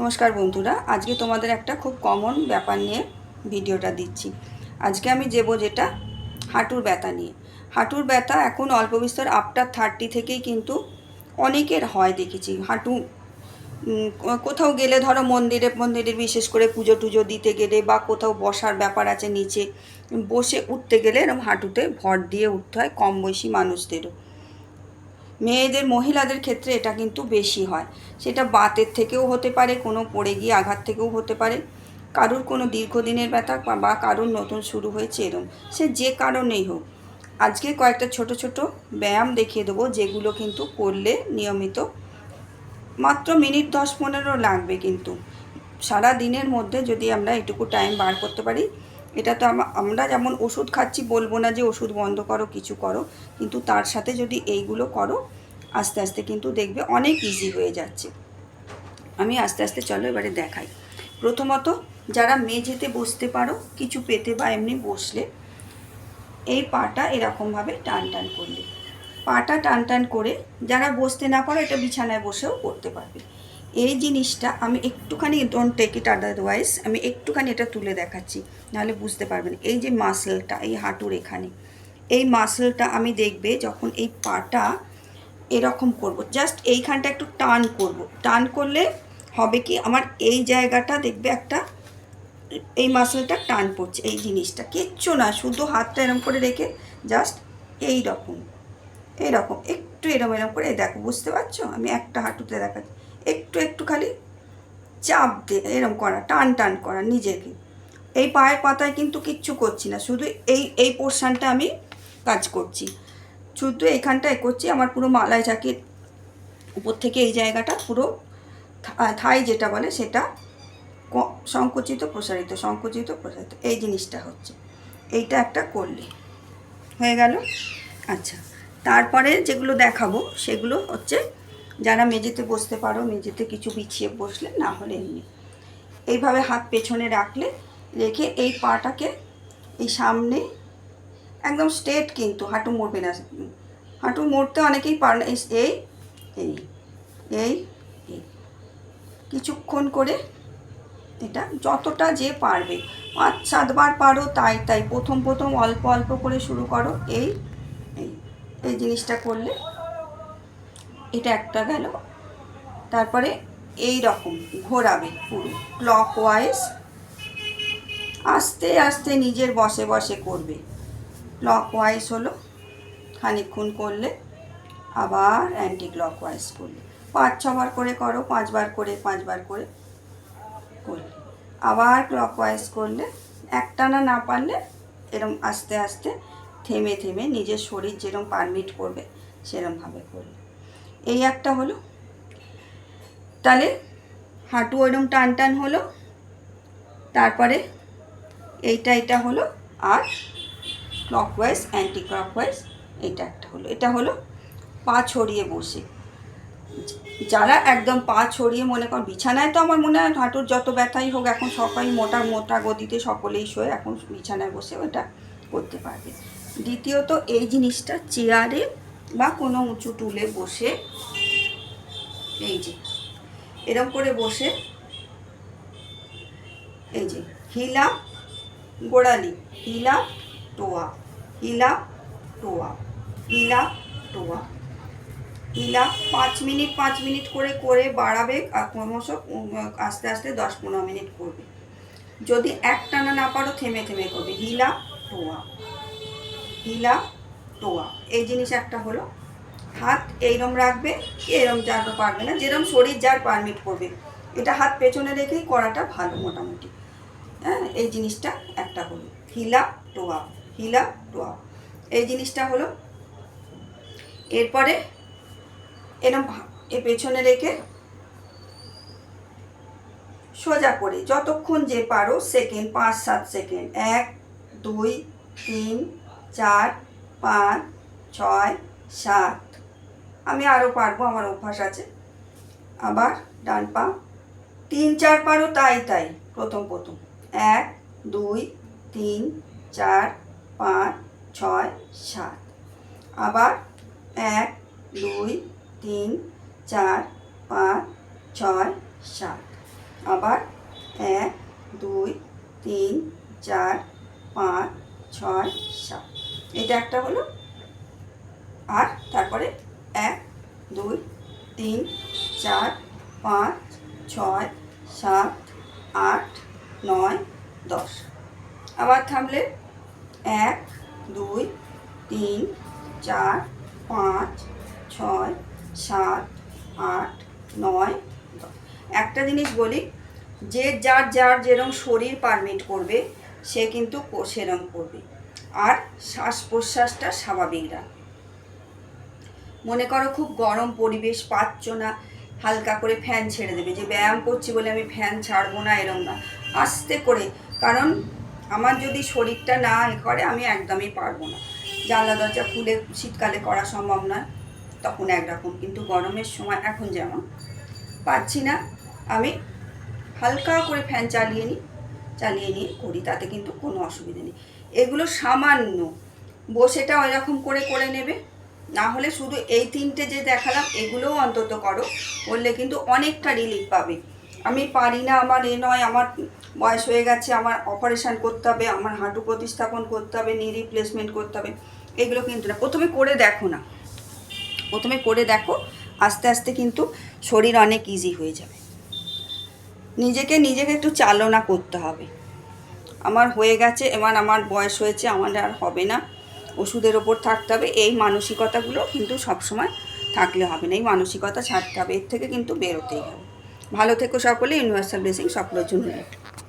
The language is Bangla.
নমস্কার বন্ধুরা, আজকে তোমাদের একটা খুব কমন ব্যাপার নিয়ে ভিডিওটা দিচ্ছি। আজকে আমি যাব যেটা হাঁটুর ব্যথা নিয়ে। হাঁটুর ব্যথা এখন অল্প বিস্তর আফটার থার্টি থেকেই কিন্তু অনেকের হয় দেখেছি। হাঁটু কোথাও গেলে ধরো মন্দিরে মন্দিরে বিশেষ করে পুজো টুজো দিতে গেলে বা কোথাও বসার ব্যাপার আছে নিচে, বসে উঠতে গেলে এরকম হাঁটুতে ভর দিয়ে উঠতে হয় কম বয়সী মানুষদেরও। মেয়েদের, মহিলাদের ক্ষেত্রে এটা কিন্তু বেশি হয়। সেটা বাতের থেকেও হতে পারে, কোনো পড়ে গিয়ে আঘাত থেকেও হতে পারে। কারুর কোনো দীর্ঘদিনের ব্যথা বা- কারুর নতুন শুরু হয়েছে এরম। সে যে কারণেই হোক। আজকে কয়েকটা ছোট ছোট ব্যায়াম দেখিয়ে দেবো, যেগুলো কিন্তু করলে নিয়মিত মাত্র মিনিট দশ পনেরো লাগবে কিন্তু। সারা দিনের মধ্যে যদি আমরা এটুকু টাইম বার করতে পারি এটা তো আমা- আমরা যেমন ওষুধ খাচ্ছি, বলব না যে ওষুধ বন্ধ করো, কিছু করো। কিন্তু তার সাথে যদি এইগুলো করো, আস্তে আস্তে কিন্তু দেখবে অনেক ইজি হয়ে যাচ্ছে। আমি আস্তে আস্তে, চলো এবারে দেখাই। প্রথমত, যারা মেঝেতে বসতে পারো, কিছু পেতে বা এমনি বসলে, এই পাটা এরকমভাবে টান টান করলে। পাটা টান টান করে, যারা বসতে না পারো, এটা বিছানায় বসেও করতে পারবে। এই জিনিসটা আমি একটুখানি ডোন্ট টেক ইট আদারওয়াইজ আমি একটুখানি এটা তুলে দেখাচ্ছি। নাহলে বুঝতে পারবেন, এই যে মাসেলটা এই হাঁটুর এখানে, এই মাসেলটা আমি দেখবে যখন এই পাটা এরকম করব জাস্ট এইখানটা একটু টান করব। টান করলে হবে কি, আমার এই জায়গাটা দেখবে একটা, এই মাসেলটা টান পড়ছে এই জিনিসটা। কিচ্ছু না, শুধু হাতটা এরম করে রেখে জাস্ট এই রকম এই রকম একটু এরম এরম করে দেখো, বুঝতে পারছ? আমি একটা হাঁটুতে দেখাচ্ছি। একটু একটু খালি চাপ দিয়ে এরম করা, টান টান করা নিজেকে। এই পায়ের পাতায় কিন্তু কিচ্ছু করছি না, শুধু এই এই পোর্শনটা আমি কাজ করছি। শুধু এইখানটায় করছি, আমার পুরো মালায় চাকির উপর থেকে এই জায়গাটা পুরো থাই যেটা বলে সেটা সংকুচিত, প্রসারিত সংকুচিত, প্রসারিত। এই জিনিসটা হচ্ছে। এইটা একটা করলে। হয়ে গেল? আচ্ছা। তারপরে যেগুলো দেখাবো, সেগুলো হচ্ছে যারা মেঝেতে বসতে পারো, মেঝেতে কিছু বিছিয়ে বসলে না হলে এমনি এইভাবে হাত পেছনে রাখলে, রেখে এই পাটাকে এই সামনে, একদম স্ট্রেট কিন্তু, হাঁটু মরবে না। হাঁটু মরতে অনেকেই পার না, এই এই এই কিছুক্ষণ করে এটা যতটা যে পারবে। পাঁচ, সাতবার পারো, তাই তাই। প্রথম প্রথম অল্প অল্প করে শুরু করো এই এই জিনিসটা করলে এটা একটা গেল। তারপরে এই রকম ঘোরাবে পুরো ক্লক ওয়াইজ আস্তে আস্তে নিজের বসে বসে করবে। ক্লক ওয়াইজ হলো খানিকক্ষণ করলে, আবার অ্যান্টি ক্লক ওয়াইজ করলে। পাঁচ ছবার করে করো, পাঁচবার করে পাঁচবার করে করলে। আবার ক্লক ওয়াইজ করলে, একটানা না পারলে এরম আস্তে আস্তে থেমে থেমে নিজের শরীর যেরম পারমিট করবে সেরমভাবে করলে। এই একটা হলো। তাহলে হাঁটু ওইরকম টান টান হলো। তারপরে এইটা, এটা হলো আর ক্লকওয়াইজ অ্যান্টি ক্লকওয়াইজ এটা একটা হলো। এটা হলো পা ছড়িয়ে বসে। যারা একদম পা ছড়িয়ে মনে কর, বিছানায় তো আমার মনে হয় হাঁটুর যত ব্যথাই হোক, এখন সবাই মোটা মোটা গতিতে সকলেই শোয়, এখন বিছানায় বসে ওটা করতে পারবে। দ্বিতীয়ত এই জিনিসটা, চেয়ারে বা কোনো উঁচু টুলে বসে, এই যে, এরম করে বসে, এই যে, হিলা, গোড়ালি, হিলা, টোয়া হিলা টোয়া হিলা টোয়া, হিলা, পাঁচ মিনিট পাঁচ মিনিট করে করে বাড়াবে ক্রমশ আস্তে আস্তে দশ পনেরো মিনিট করবে। যদি একটানা না পারো, থেমে থেমে করবে। হিলা, টোয়া, হিলা টোয়া এই জিনিস একটা হলো। হাত এইরম রাখবে কি এরম যার পারবে না, যেরম শরীর যার পারমিট করবে। এটা হাত পেছনে রেখেই করাটা ভালো মোটামুটি। হ্যাঁ এই জিনিসটা একটা হলো। হিলা টোয়া হিলা টোয়া এই জিনিসটা হলো। এরপরে এরম এ পেছনে রেখে সোজা করে, যতক্ষণ যে পারো সেকেন্ড, পাঁচ, সাত সেকেন্ড। এক, দুই, তিন, চার পাঁচ, ছয়, সাত। আমি আরও পারব, আমার অভ্যাস আছে। আবার ডান পা। তিন, চার পারো, তাই তাই। প্রথম প্রথম। এক, দুই, তিন, চার, পাঁচ, ছয়, সাত। আবার এক, দুই, তিন, চার, পাঁচ, ছয়, সাত। আবার এক, দুই, তিন, চার, পাঁচ, ছয়, সাত। এটা একটা হলো আর তারপরে এক, দুই, তিন, চার, পাঁচ, ছয়, সাত, আট, নয়, দশ। আবার থামলে এক, দুই, তিন, চার, পাঁচ, ছয়, সাত, আট, নয় একটা জিনিস বলি, যে যার যার যেরকম শরীর পারমিট করবে, সে কিন্তু সেরম করবে। আর শ্বাস প্রশ্বাসটা স্বাভাবিক রাখবে মনে করো খুব গরম পরিবেশ পাচ্ছ না হালকা করে ফ্যান ছেড়ে দেবে। যে ব্যায়াম করছি বলে আমি ফ্যান ছাড়বো না, এরম না। আস্তে করে, কারণ আমার যদি শরীরটা না এ করে, আমি একদমই পারব না। জানলা দরজা খুলে শীতকালে করা সম্ভব নয়, তখন একরকম। কিন্তু গরমের সময় এখন যেমন, পাচ্ছি না, আমি হালকা করে ফ্যান চালিয়ে নিই চালিয়ে নিয়ে করি, তাতে কিন্তু কোনো অসুবিধা নেই। এগুলো সামান্য। বসেটা ওই রকম করে করে নেবে। না হলে শুধু এই তিনটে যে দেখালাম, এগুলোও অন্তত করো। করলে কিন্তু অনেকটা রিলিফ পাবে। আমি পারি না, আমার এ নয়, আমার বয়স হয়ে গেছে, আমার অপারেশান করতে হবে, আমার হাঁটু প্রতিস্থাপন করতে হবে নি রিপ্লেসমেন্ট করতে হবে। এগুলো কিন্তু না। প্রথমে করে দেখো না। প্রথমে করে দেখো, আস্তে আস্তে কিন্তু শরীর অনেক ইজি হয়ে যাবে। নিজেকে নিজেকে একটু চালনা করতে হবে। আমার হয়ে গেছে, এবার আমার বয়স হয়েছে, আমার আর হবে না। ওষুধের ওপর থাকতে হবে, এই মানসিকতাগুলো কিন্তু সবসময় থাকলে হবে না, এই মানসিকতা ছাড়তে হবে, এর থেকে কিন্তু বেরোতেই হবে। ভালো থেকো সকলে, ইউনিভার্সাল ব্লেসিং সকলের জন্য